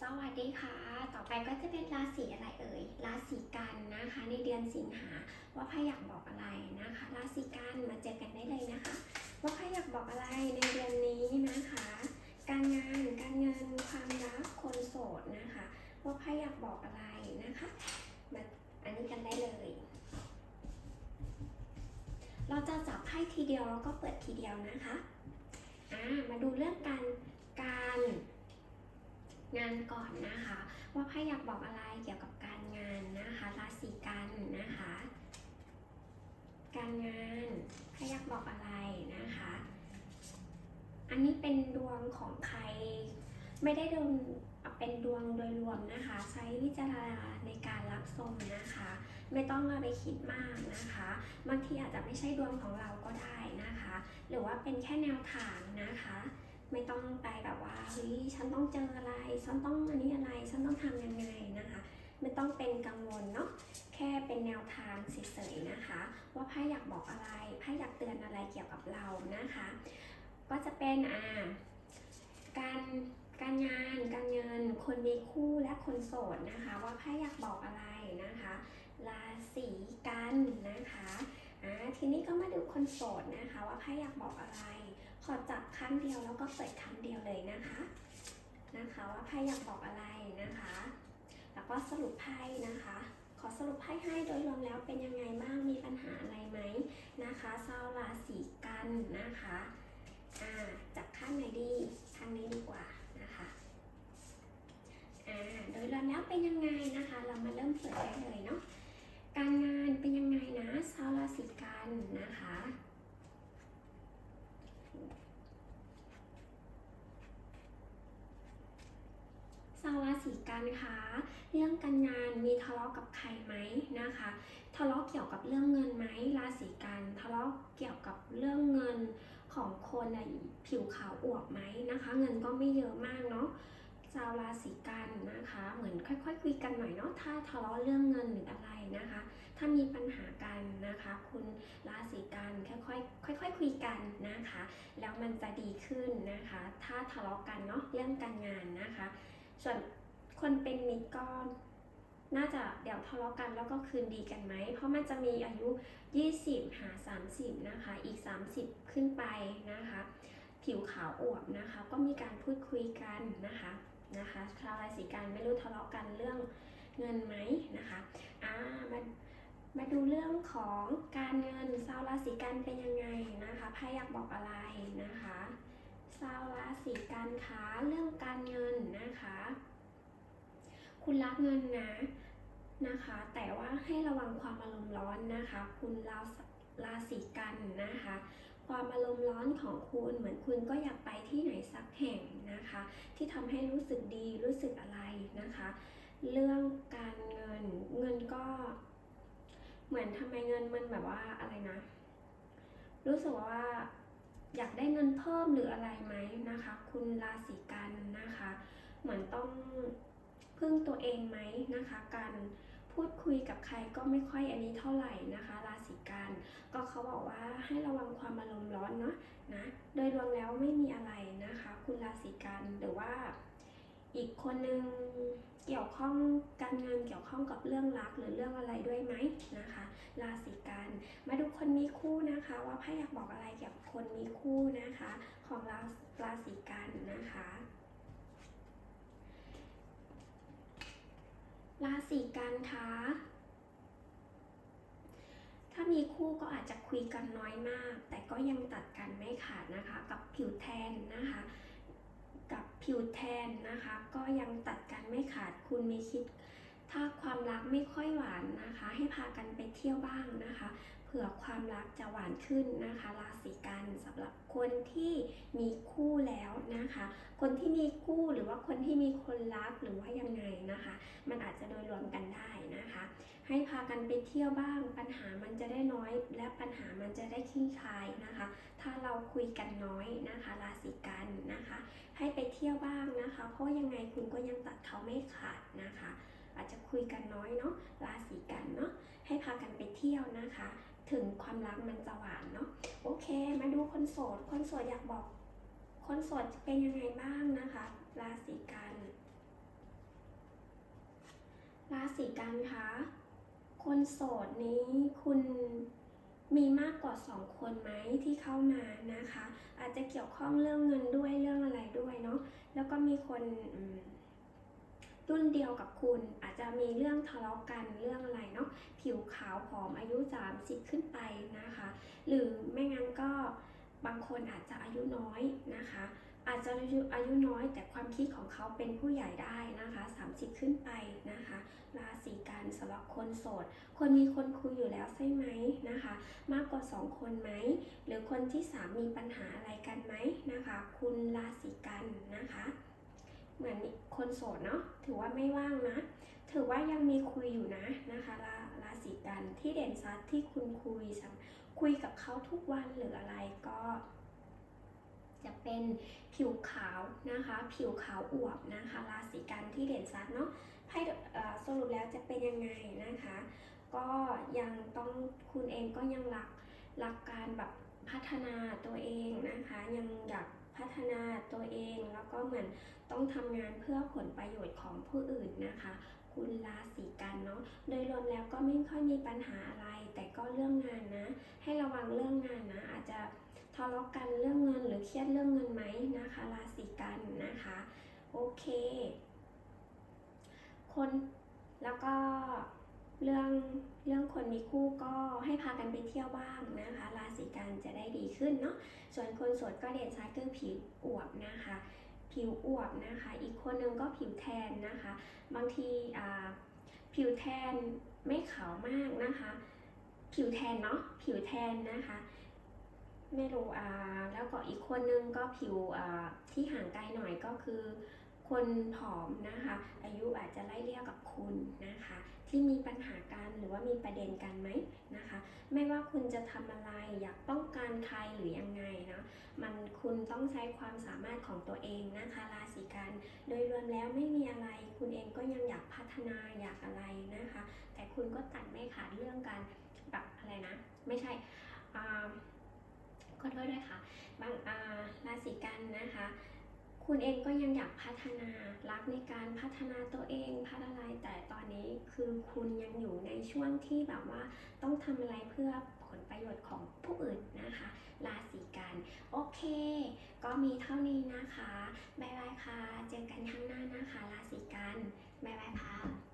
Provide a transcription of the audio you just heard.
สวัสดีค่ะ ต่อไปก็จะเป็นราศีอะไรเอ่ย ราศีกันนะคะ ในเดือนสิงหา ว่าไพ่อยากบอกอะไรนะคะ ราศีกันมาเจอกันได้เลยนะคะ ว่าไพ่อยากบอกอะไรในเดือนนี้นะคะ การงาน การเงิน ความรัก คนโสดนะคะ ว่าไพ่อยากบอกอะไรนะคะ มาอันนี้กันได้เลย เราจะจับไพ่ทีเดียวแล้วก็เปิดทีเดียวนะคะ อ่า มาดูเรื่องการการ งานก่อนนะคะ ว่าไพ่อยากบอกอะไรเกี่ยวกับการงานนะคะราศีกันนะคะ การงานไพ่อยากบอกอะไรนะคะ อันนี้เป็นดวงของใครไม่ได้ดวงเป็นดวงโดยรวมนะคะ ใช้วิจารณาในการรับชมนะคะ ไม่ต้องเอาไปคิดมากนะคะบางทีอาจจะไม่ใช่ดวงของเราก็ได้นะคะ หรือว่าเป็นแค่แนวทางนะคะ ไม่ต้องไปแบบว่าเฮ้ยฉันต้องเจออะไร ฉันต้องอันนี้อะไร ฉันต้องทำยังไงนะคะ ไม่ต้องเป็นกังวลเนาะแค่เป็นแนวทางเฉยๆนะคะ ว่าไพ่อยากบอกอะไรไพ่อยากเตือนอะไรเกี่ยวกับเรานะคะ ก็จะเป็นอ่าการการงานการเงินคนมีคู่และคนโสดนะคะ ว่าไพ่อยากบอกอะไรนะคะราศีกันนะคะอ่าทีนี้ก็มาดูคนโสดนะคะ ว่าไพ่อยากบอกอะไร ขอจับครั้งเดียวแล้วก็เปิดครั้งเดียวเลยนะคะ นะคะว่าไพ่อยากบอกอะไรนะคะ แล้วก็สรุปไพ่นะคะ ขอสรุปไพ่ให้โดยรวมแล้วเป็นยังไงบ้างมีปัญหาอะไรไหมนะคะชาวราศีกันนะคะอ่าจับข้างไหนดีข้างนี้ดีกว่านะคะอ่าโดยรวมแล้วเป็นยังไงนะคะ เรามาเริ่มเปิดได้เลยเนาะการงานเป็นยังไงนะชาวราศีกันนะคะ ราศีกันคะเรื่องการงานมีทะเลาะกับใครไหมนะคะ ทะเลาะเกี่ยวกับเรื่องเงินไหมราศีกันทะเลาะเกี่ยวกับเรื่องเงินของคนอะผิวขาวอวบไหมนะคะ เงินก็ไม่เยอะมากเนาะชาวราศีกันนะคะ เหมือนค่อยๆคุยกันหน่อยเนาะถ้าทะเลาะเรื่องเงินหรืออะไรนะคะ ถ้ามีปัญหากันนะคะ คุณราศีกันค่อยๆค่อยๆคุยกันนะคะ แล้วมันจะดีขึ้นนะคะ ถ้าทะเลาะกันเนาะเรื่องการงานนะคะ ส่วน คนเป็นมิตรก็น่าจะเดี๋ยวทะเลาะกันแล้วก็คืนดีกันไหม เพราะมันจะมีอายุ 20 หา 30 นะคะ อีก 30 ขึ้นไปนะคะ ผิวขาวอวบนะคะ ก็มีการพูดคุยกันนะคะนะคะ ชาวราศีกันไม่รู้ทะเลาะกันเรื่องเงินไหมนะคะอ่ามามาดูเรื่องของการเงินชาวราศีกันเป็นยังไงนะคะไพ่อยากบอกอะไรนะคะชาวราศีกันคะเรื่องการเงินนะคะ คุณรักเงินนะนะคะ แต่ว่าให้ระวังความอารมณ์ร้อนนะคะ คุณราราศีกันนะคะ ความอารมณ์ร้อนของคุณเหมือนคุณก็อยากไปที่ไหนสักแห่งนะคะ ที่ทำให้รู้สึกดีรู้สึกอะไรนะคะ เรื่องการเงินเงินก็เหมือนทำไมเงินมันแบบว่าอะไรนะ รู้สึกว่าอยากได้เงินเพิ่มหรืออะไรไหมนะคะ คุณราศีกันนะคะ เหมือนต้อง พึ่งตัวเองไหมนะคะ การพูดคุยกับใครก็ไม่ค่อยอันนี้เท่าไหร่นะคะ ราศีกันก็เขาบอกว่าให้ระวังความอารมณ์ร้อนเนาะนะโดยรวมแล้วไม่มีอะไรนะคะ คุณราศีกันหรือว่าอีกคนนึงเกี่ยวข้องการเงินเกี่ยวข้องกับเรื่องรักหรือเรื่องอะไรด้วยไหมนะคะ ราศีกันมาดูคนมีคู่นะคะ ว่าไพ่อยากบอกอะไรเกี่ยวกับคนมีคู่นะคะ ของราราศีกันนะคะ ราศีกันคะถ้ามีคู่ก็อาจจะคุยกันน้อยมาก แต่ก็ยังตัดกันไม่ขาดนะคะ กับผิวแทนนะคะ กับผิวแทนนะคะ ก็ยังตัดกันไม่ขาดคุณมีคิด ถ้าความรักไม่ค่อยหวานนะคะ ให้พากันไปเที่ยวบ้างนะคะ ผื่อความรักจะหวานขึ้นนะคะ ราศีกันสำหรับคนที่มีคู่แล้วนะคะ คนที่มีคู่หรือว่าคนที่มีคนรักหรือว่ายังไงนะคะ มันอาจจะโดยรวมกันได้นะคะ ให้พากันไปเที่ยวบ้าง ปัญหามันจะได้น้อย และปัญหามันจะได้คลี่คลายนะคะ ถ้าเราคุยกันน้อยนะคะ ราศีกันนะคะ ให้ไปเที่ยวบ้างนะคะ เพราะยังไงคุณก็ยังตัดเขาไม่ขาดนะคะ อาจจะคุยกันน้อยเนาะราศีกันเนาะให้พากันไปเที่ยวนะคะ ถึงความรักมันจะหวานเนาะโอเค มาดูคนโสด คนโสดอยากบอก คนโสดเป็นยังไงบ้างนะคะ ราศีกัน ราศีกันคะคนโสดนี้คุณมีมากกว่าสองคนไหมที่เข้ามานะคะ อาจจะเกี่ยวข้องเรื่องเงินด้วยเรื่องอะไรด้วยเนาะแล้วก็มีคนอืม รุ่นเดียวกับคุณอาจจะมีเรื่องทะเลาะกันเรื่องอะไรเนาะผิวขาวผอมอายุ 30 ขึ้นไปนะคะ หรือไม่งั้นก็บางคนอาจจะอายุน้อยนะคะ อาจจะอายุอายุน้อยแต่ความคิดของเขาเป็นผู้ใหญ่ได้นะคะ 30 ขึ้นไปนะคะ ราศีกันสำหรับคนโสด คนมีคนคุยอยู่แล้วใช่ไหมนะคะ มากกว่า 2 คนไหม หรือคนที่ 3 มีปัญหาอะไรกันไหมนะคะ คุณราศีกันนะคะ เหมือนคนโสดเนาะถือว่าไม่ว่างนะ ถือว่ายังมีคุยอยู่นะนะคะราราศีกันที่เด่นชัดที่คุณคุยคุยกับเขาทุกวันหรืออะไรก็จะเป็นผิวขาวนะคะ ผิวขาวอวบนะคะ ราศีกันที่เด่นชัดเนาะไพ่สรุปแล้วจะเป็นยังไงนะคะ ก็ยังต้องคุณเองก็ยังรักรักการแบบพัฒนาตัวเองนะคะ ยังอยาก พัฒนาตัวเอง แล้วก็เหมือนต้องทำงานเพื่อผลประโยชน์ของผู้อื่นนะคะ คุณราศีกันเนาะโดยรวมแล้วก็ไม่ค่อยมีปัญหาอะไร แต่ก็เรื่องงานนะ ให้ระวังเรื่องงานนะ อาจจะทะเลาะกันเรื่องเงินหรือเครียดเรื่องเงินไหมนะคะ ราศีกันนะคะ โอเค คนแล้วก็เรื่องเรื่องคนมีคู่ก็ ให้พากันไปเที่ยวบ้างนะคะ ราศีกันจะได้ดีขึ้นเนาะ ส่วนคนโสดก็เด่นชัดคือผิวอวบนะคะ ผิวอวบนะคะ อีกคนนึงก็ผิวแทนนะคะ บางทีผิวแทนไม่ขาวมากนะคะ ผิวแทนเนาะ ผิวแทนนะคะ ไม่รู้อ่าแล้วก็อีกคนนึงก็ผิวอ่าที่ห่างไกลหน่อยก็คือ คนผอมนะคะ อายุอาจจะไล่เลี่ยกับคุณนะคะ ที่มีปัญหากันหรือว่ามีประเด็นกันไหมนะคะ ไม่ว่าคุณจะทำอะไรอยากต้องการใครหรือยังไงเนาะมันคุณต้องใช้ความสามารถของตัวเองนะคะราศีกัน โดยรวมแล้วไม่มีอะไร คุณเองก็ยังอยากพัฒนาอยากอะไรนะคะ แต่คุณก็ตัดไม่ขาดเรื่องการแบบอะไรนะ ไม่ใช่อ่าขอโทษด้วยค่ะบางราศีกันนะคะ คุณเองก็ยังอยากพัฒนารักในการพัฒนาตัวเองพัฒนาอะไรแต่ตอนนี้คือคุณยังอยู่ในช่วงที่แบบว่าต้องทำอะไรเพื่อผลประโยชน์ของผู้อื่นนะคะราศีกันโอเค ก็มีเท่านี้นะคะ บ๊ายบายค่ะ เจอกันข้างหน้านะคะราศีกันบ๊ายบายค่ะ